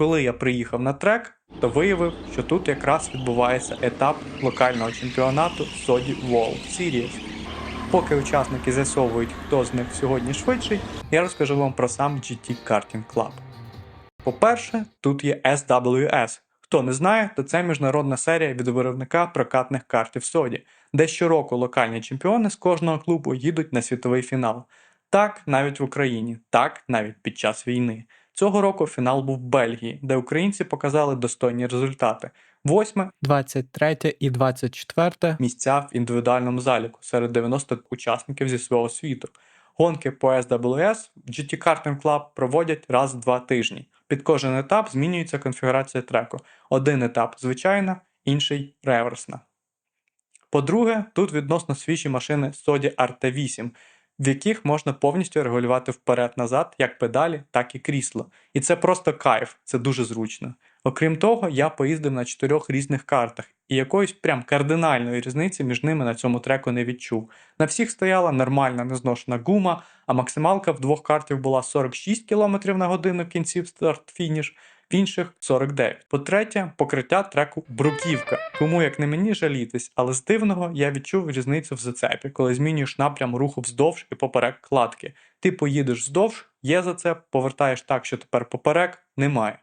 коли я приїхав на трек, то виявив, що тут якраз відбувається етап локального чемпіонату Sodi World Series. Поки учасники з'ясовують, хто з них сьогодні швидший, я розкажу вам про сам GT Karting Club. По-перше, тут є SWS. Хто не знає, то це міжнародна серія від виробника прокатних картів Соді, де щороку локальні чемпіони з кожного клубу їдуть на світовий фінал. Так, навіть в Україні, так, навіть під час війни. Цього року фінал був в Бельгії, де українці показали достойні результати. Восьме 23 і 24 місця в індивідуальному заліку серед 90 учасників зі свого світу. Гонки по SWS в GT Karting Club проводять раз в два тижні. Під кожен етап змінюється конфігурація треку. Один етап звичайна, інший реверсна. По-друге, тут відносно свіжі машини Sodi RT8, в яких можна повністю регулювати вперед-назад як педалі, так і крісло. І це просто кайф, це дуже зручно. Окрім того, я поїздив на чотирьох різних картах, і якоїсь прям кардинальної різниці між ними на цьому треку не відчув. На всіх стояла нормальна незношена гума, а максималка в двох картів була 46 км на годину кінців старт-фініш, в інших 49. По-третє, покриття треку бруківка. Кому як не мені жалітись, але з дивного я відчув різницю в зацепі, коли змінюєш напрям руху вздовж і поперек кладки. Ти поїдеш вздовж, є зацеп, повертаєш так, що тепер поперек немає.